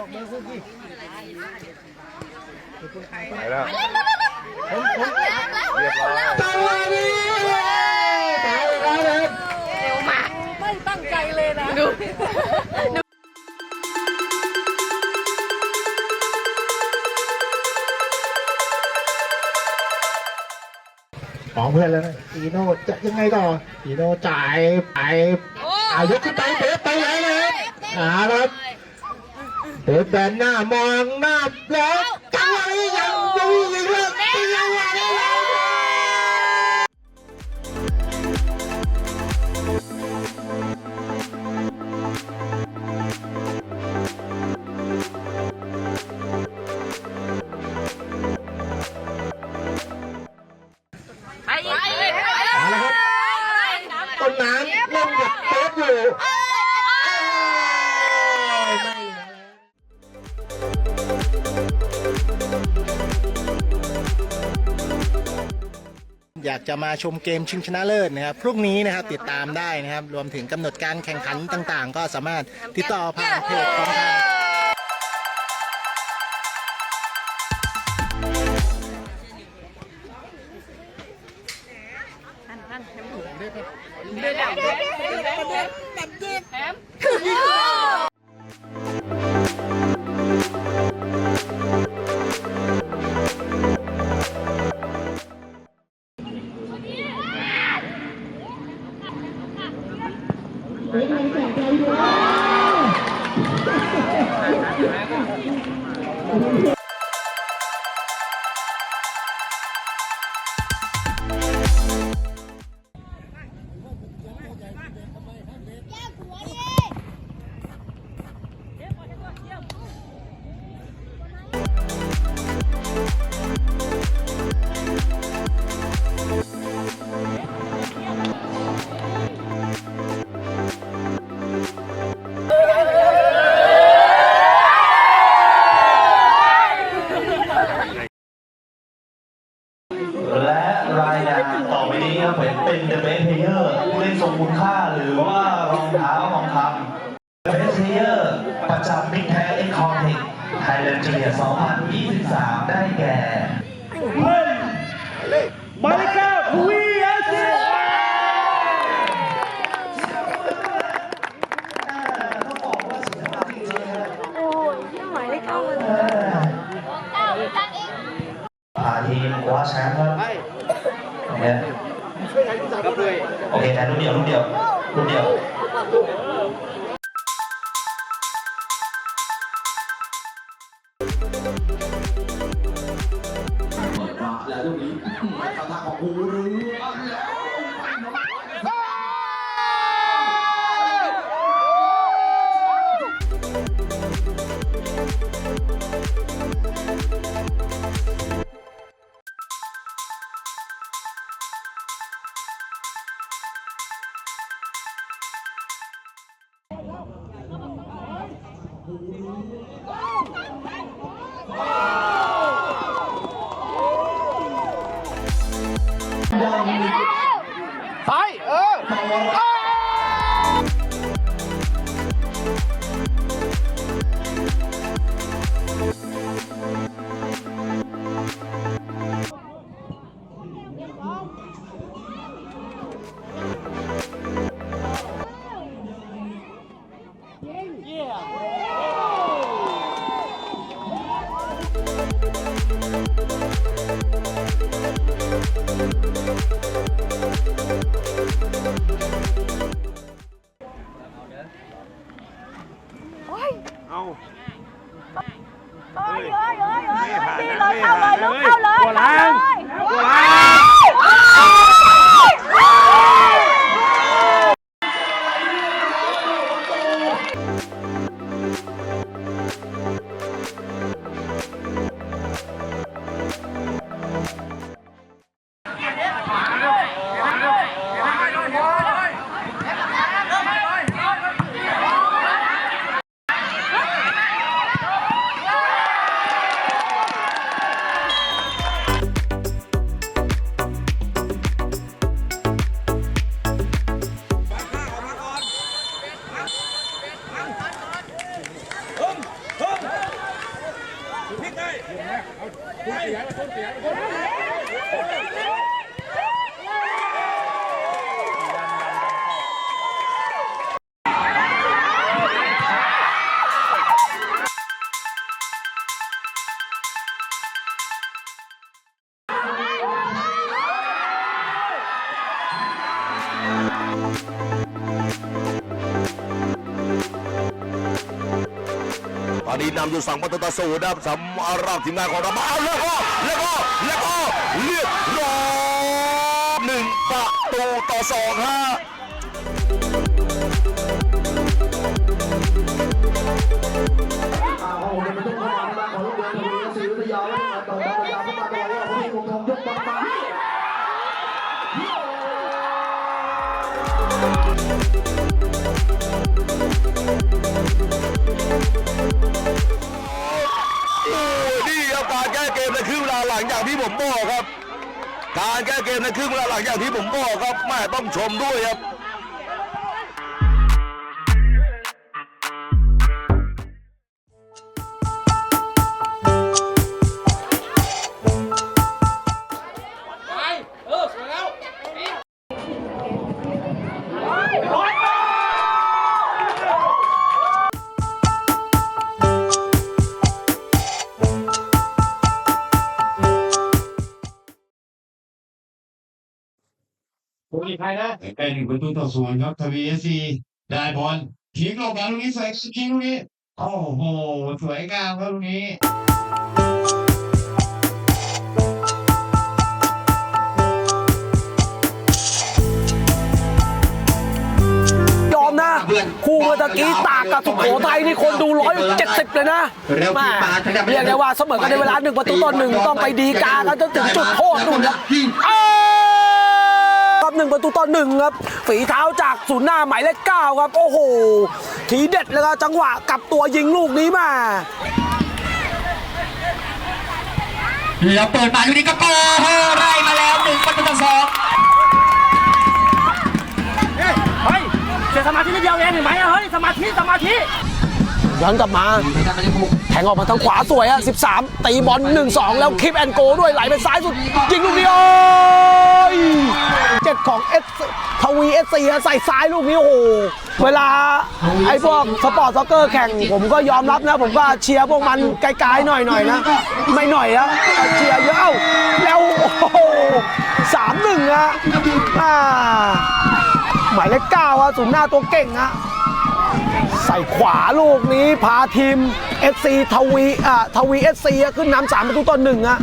ไปแล้ว เรียบร้อย จังหวะนี้ตายแล้วนะครับ ไม่ตั้งใจเลยนะดูของเพื่อนแล้วนะอีโน่จะยังไงต่ออีโน่จ่ายไปอายกขึ้นไปเตะไปแล้วนะครับเอาละครับ แต่แบนหน้ามองหน้าแล้ว อยากจะมาชมเกมชิงชนะเลิศนะครับพรุ่งนี้นะครับติดตามได้นะครับ รวมถึงกำหนดการแข่งขันต่างๆ ก็สามารถติดต่อผ่านเพจของทาง แล้วลูกนี้ทางทางของกูเรือแล้ว เอาเฮ้ยเฮ้ยเฮ้ยเฮ้ยดีเลยเข้าเลยลุกเข้าเลย ตัวล้างตัวล้าง corte, ya, corte, ya, corte. อนนี้นำอยู่สองประตูต่อศูนย์นะครับสำหรับทีมงานของเราเอาแล้วก็แล้วก็แล้วก็เรียบร้อยหนึ่งประตูต่อสองฮะอ่าโอ้โหเป็ นทุกคนมาของลูกเรือทวีศรีวิทยาแล้วมาต่อต่อยาวเข้ามาต่อยาวพอดีวงทองยกบอลมาโอ้ยนี่ครับการแก้เกมในครึ่งเวลาหลังอย่างที่ผมบอกครับ การแก้เกมในครึ่งเวลาหลังอย่างที่ผมบอกครับแม่ต้องชมด้วยครับ เป็นประตูต่อศูนย์ครับทวีเอซีได้บอลทิ้งลงมาลูกนี้สวยทิ้งลูกนี้โอ้โหสวยงามครับลูกนี้ยอมนะคู่เมื่อตะกี้ตากกับสุโขทัยนี่คนดูร้อยเจ็ดสิบเลยนะแม่เรียกได้ว่าเสมอกันในเวลาหนึ่งประตูต่อหนึ่งต้องไปดีกากันจนถึงจุดโทษนู่นครับเอ้ย ครับหนึ่งประตูต่อหนึ่งครับฝีเท้าจากศูนย์หน้าหมายเลขเก้าครับ โอ้โห ทีเด็ดเลยครับจังหวะกลับตัวยิงลูกนี้มาแล้วเปิดมาลูกนี้ก็โอ้โหไล่มาแล้วหนึ่งประตูต่อสองเฮ้ยเสียสมาธินิดเดียวเองเห็นไหมเฮ้ยสมาธิสมาธิย้อนกลับมา แทงออกมาทางขวาสวยอะ13 ตีบอล1-2 แล้วคลิปแอนโกด้วยไหลไปซ้ายสุดยิงลูกนี้โอ้ยเจ็ดของเอสทวีเอสซีใส่ซ้ายลูกนี้โอ้โหเวลาไอ้พวกสปอร์ตซ็อกเกอร์แข่ง ผมก็ยอมรับนะ ผมก็เชียร์พวกมันไกลๆหน่อยๆนะ ไม่หน่อยนะเชียร์เยอะแล้วโอ้โหสามหนึ่งอะอ่าหมายเลขเก้าอะศูนย์หน้าตัวเก่งอะใส่ขวาลูกนี้พาทีม เอสซีทวีอะทวีเอสซีขึ้นนำสามประตูต่อหนึ่งอะ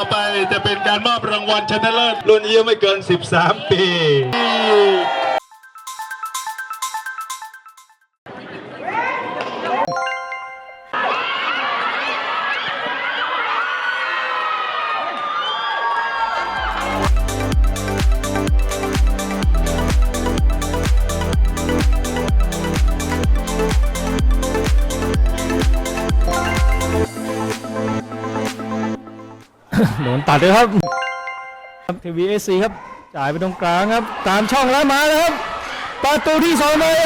อไปจะเป็นการมอบรางวัลชนะเลิศรุ่นอายุไม่เกิน 13 ปี โดนตัดเลยครับทีวีเอซีครับ จ่ายไปตรงกลางครับ ตามช่องแล้วมาแล้วครับ ประตูที่สองเลย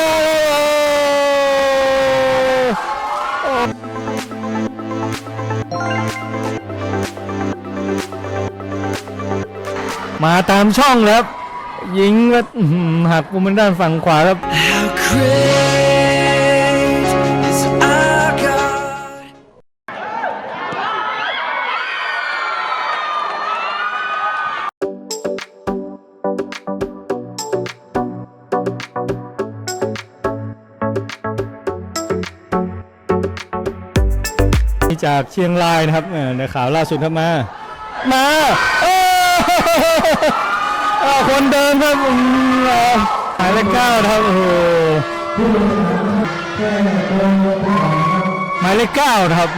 มาตามช่องแล้วยิงแล้วอื้อหือหักมุมมันด้านฝั่งขวาครับ จากเชียงรายนะครับเอ่อในข่าวล่าสุดครับมา มาโอ้คนเดิมครับมเอ่อหมายเลขเก้าครับโอ้โหหมายเลขเก้าครับ